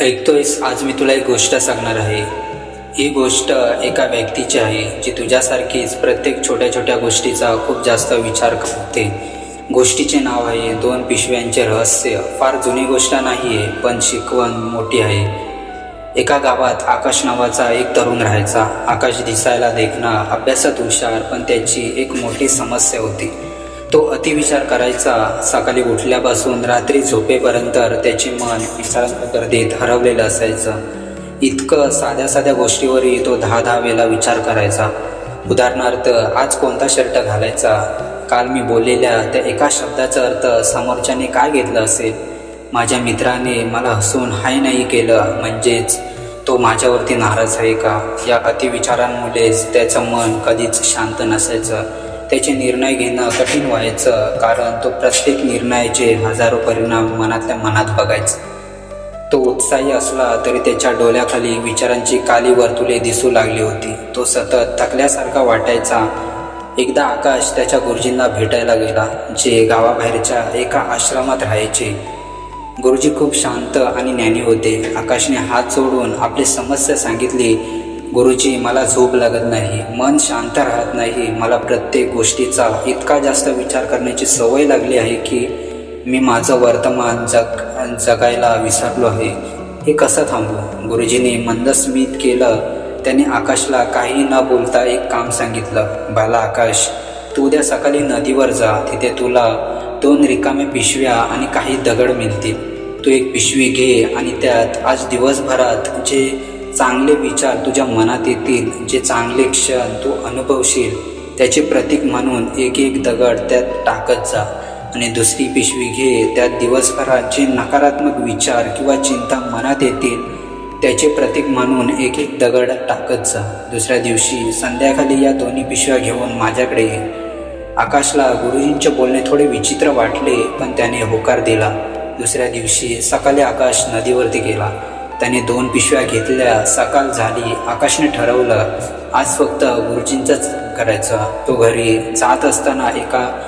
ऐकतोयस आज मी तुला एक गोष्ट सांगणार आहे. ही गोष्ट एका व्यक्तीची आहे जी तुझ्यासारखीच प्रत्येक छोट्या छोट्या गोष्टीचा खूप जास्त विचार करते. गोष्टीचे नाव आहे दोन पिशव्यांचे रहस्य. फार जुनी गोष्ट नाही आहे पण शिकवण मोठी आहे. एका गावात आकाश नावाचा एक तरुण राहायचा. आकाश दिसायला देखणं अभ्यासात हुशार पण त्याची एक मोठी समस्या होती. तो अतिविचार करायचा. सकाळी उठल्यापासून रात्री झोपेपर्यंत त्याचे मन विचार देत हरवलेलं असायचं. इतकं साध्या साध्या गोष्टीवरही तो दहा दहा वेळा विचार करायचा. उदाहरणार्थ आज कोणता शर्ट घालायचा? काल मी बोललेल्या त्या एका शब्दाचा अर्थ समोरच्याने काय घेतलं असेल? माझ्या मित्राने मला हसून हाय नाही केलं म्हणजेच तो माझ्यावरती नाराज आहे का? या अतिविचारांमुळेच त्याचं मन कधीच शांत नसायचं. त्याचे निर्णय घेणं कठीण व्हायचं कारण तो प्रत्येक निर्णयाचे हजारो परिणाम मनातल्या मनात बघायचा. तो उत्साही असला तरी त्याच्या डोळ्याखाली विचारांची काली वर्तुले दिसू लागली होती. तो सतत थकल्यासारखा वाटायचा. एकदा आकाश त्याच्या गुरुजींना भेटायला गेला जे गावाबाहेरच्या एका आश्रमात राहायचे. गुरुजी खूप शांत आणि ज्ञानी होते. आकाशने हात जोडून आपली समस्या सांगितली गुरुजी मला झोप लागत नाही मन शांत राहत नाही. मला प्रत्येक गोष्टीचा इतका जास्त विचार करण्याची सवय लागली आहे की मी माझं वर्तमान जग जगायला विसरलो आहे. हे कसं थांबू? गुरुजीने मंदस्मित केलं. त्याने आकाशला काही न बोलता एक काम सांगितलं. बाला आकाश तू उद्या सकाळी नदीवर जा. तिथे तुला दोन रिकाम्या पिशव्या आणि काही दगड मिळतील. तू एक पिशवी घे आणि त्यात आज दिवसभरात जे चांगले विचार तुझ्या मनात येतील जे चांगले क्षण तू अनुभवशील त्याचे प्रतीक म्हणून एक एक दगड त्यात टाकत जा. आणि दुसरी पिशवी घे त्यात दिवसभरात जे नकारात्मक विचार किंवा चिंता मनात येतील त्याचे प्रतीक म्हणून एक एक दगड टाकत जा. दुसऱ्या दिवशी संध्याकाळी या दोन्ही पिशव्या घेऊन माझ्याकडे ये. आकाशला गुरुजींचे बोलणे थोडे विचित्र वाटले पण त्याने होकार दिला. दुसऱ्या दिवशी सकाळी आकाश नदीवरती गेला. त्याने दोन पिशव्या घेतल्या. सकाळ झाली. आकाशने ठरवलं आज फक्त गुरुजींचंच करायचं. तो घरी जात असताना एका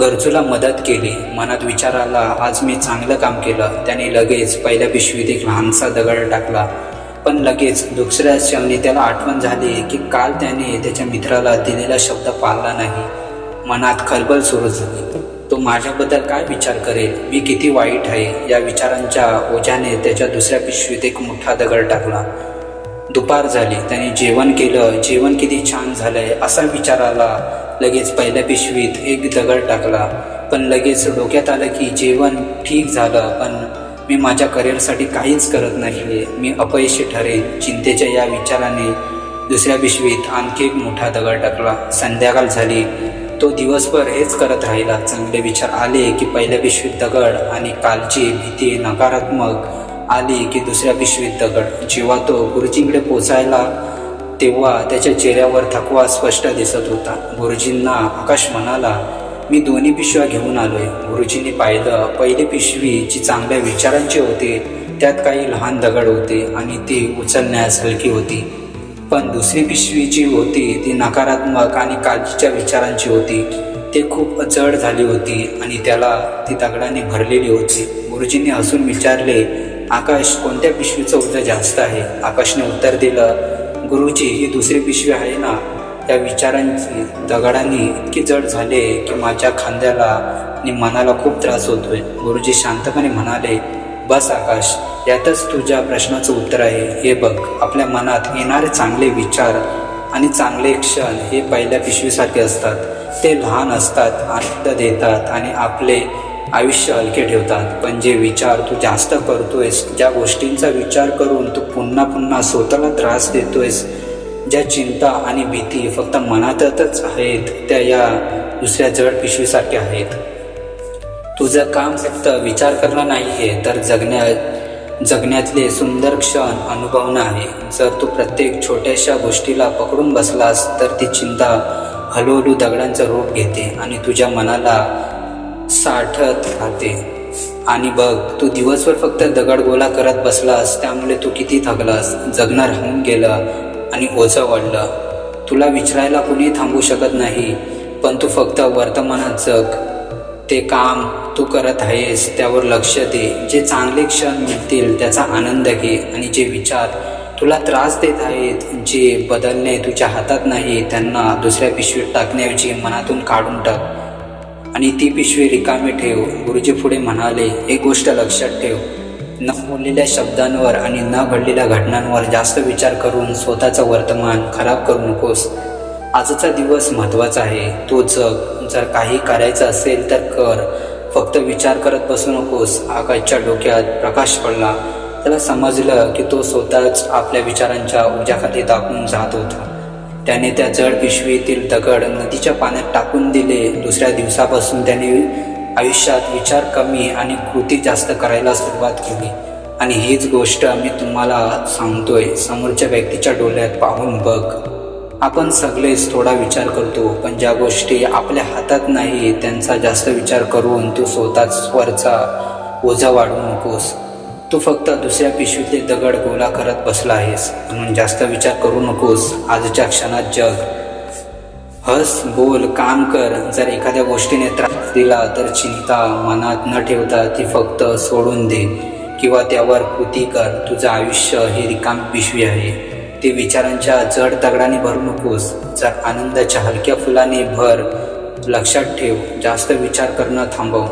गरजूला मदत केली. मनात विचार आला आज मी चांगलं काम केलं. त्याने लगेच पहिल्या पिशवीत एक लहानसा दगड टाकला. पण लगेच दुसऱ्या क्षणी त्याला आठवण झाली की काल त्याने त्याच्या मित्राला दिलेला शब्द पाळला नाही. मनात खलबल सुरू झाली. तो माझ्याबद्दल काय विचार करेल? मी किती वाईट आहे? या विचारांच्या ओझ्याने त्याच्या दुसऱ्या पिशवीत एक मोठा दगड टाकला. दुपार झाली. त्याने जेवण केलं. जेवण किती छान झालंय असा विचार आला. लगेच पहिल्या पिशवीत एक दगड टाकला. पण लगेच डोक्यात आलं की जेवण ठीक झालं पण मी माझ्या करिअरसाठी काहीच करत नाही मी अपयशी ठरेन चिंतेच्या या विचाराने दुसऱ्या पिशवीत आणखी एक मोठा दगड टाकला. संध्याकाळ झाली. तो दिवसभर हेच करत राहिला. चांगले विचार आले की पहिल्या पिशवीत दगड आणि कालची भीती नकारात्मक आली की दुसऱ्या पिशवीत दगड जेव्हा तो गुरुजींकडे पोचायला तेव्हा त्याच्या चेहऱ्यावर थकवा स्पष्ट दिसत होता. गुरुजींना आकाश म्हणाला मी दोन्ही पिशव्या घेऊन आलोय. गुरुजींनी पाहिलं पहिली पिशवी जी चांगल्या विचारांची होती त्यात काही लहान दगड होते आणि ती उचलण्यास हलकी होती. पण दुसरी पिशवी जी होती ती नकारात्मक आणि काळजीच्या विचारांची होती. ती खूप जड झाली होती आणि त्याला ती दगडाने भरलेली होती. गुरुजींनी हसून विचारले आकाश कोणत्या पिशवीचं ऊर्जा जास्त आहे? आकाशने उत्तर दिलं गुरुजी ही दुसरी पिशवी आहे ना? त्या विचारांची दगडांनी इतकी जड झाले की माझ्या खांद्याला आणि मनाला खूप त्रास होतोय. गुरुजी शांतपणे म्हणाले बस आकाश यातच तुझ्या प्रश्नाचं उत्तर आहे. हे बघ आपल्या मनात येणारे चांगले विचार आणि चांगले क्षण हे पहिल्या पिशवीसारखे असतात. ते लहान असतात आनंद देतात आणि आपले आयुष्य हलके ठेवतात. पण जे विचार तू जास्त करतोयस ज्या गोष्टींचा विचार करून तू पुन्हा पुन्हा स्वतःला त्रास देतोयस ज्या चिंता आणि भीती फक्त मनातच आहेत त्या या दुसऱ्या जड पिशवीसारख्या आहेत. तुझं काम फक्त विचार करणं नाही आहे तर जगण्या जगण्यातले सुंदर क्षण अनुभवणं आहे. जर तू प्रत्येक छोट्याशा गोष्टीला पकडून बसलास तर ती चिंता हळूहळू दगडांचं रूप घेते आणि तुझ्या मनाला साठत राहते. आणि बघ तू दिवसभर फक्त दगड गोला करत बसलास त्यामुळे तू किती थकलास. जगणं राहून गेलं आणि ओझं वाढलं. तुला विचारायला कुणी थांबू शकत नाही पण तू फक्त वर्तमानात जग. ते काम तू करत आहेस त्यावर लक्ष दे. जे चांगले क्षण मिळतील त्याचा आनंद घे आणि जे विचार तुला त्रास देत आहेत जे बदलणे तुझ्या हातात नाही त्यांना दुसऱ्या पिशवीत टाकण्याऐवजी मनातून काढून टाक. आणि ती पिशवी रिकामी ठेव. गुरुजी पुढे म्हणाले एक गोष्ट लक्षात ठेव. न बोललेल्या शब्दांवर आणि न घडलेल्या घटनांवर जास्त विचार करून स्वतःचं वर्तमान खराब करू नकोस. आजचा दिवस महत्त्वाचा आहे. तो जग जर काही करायचं असेल तर कर. फक्त विचार करत बसू नकोस. आकाशच्या डोक्यात प्रकाश पडला. त्याला समजलं की तो स्वतःच आपल्या विचारांच्या उजाखाली दाखवून जात होता. त्याने त्या जड पिशवीतील दगड नदीच्या पाण्यात टाकून दिले. दुसऱ्या दिवसापासून त्याने आयुष्यात विचार कमी आणि कृती जास्त करायला सुरुवात केली. आणि हीच गोष्ट मी तुम्हाला सांगतोय. समोरच्या व्यक्तीच्या डोळ्यात पाहून बघ. आपण सगळेच थोडा विचार करतो पण ज्या गोष्टी आपल्या हातात नाही त्यांचा जास्त विचार करून तू स्वतःच वरचा ओझा वाढवू नकोस. तू फक्त दुसऱ्या पिशवीतले दगड गोला करत बसला आहेस म्हणून जास्त विचार करू नकोस. आजच्या क्षणात जग. हस बोल काम कर. जर एखाद्या गोष्टीने त्रास दिला तर चिंता मनात न ठेवता ती फक्त सोडून दे किंवा त्यावर कृती कर. तुझं आयुष्य ही रिकाम पिशवी आहे. ते विचारांच्या जड दगडाने भरू नकोस. जर आनंदाच्या हलक्या फुलाने भर लक्षात ठेव जास्त विचार करणं थांबव.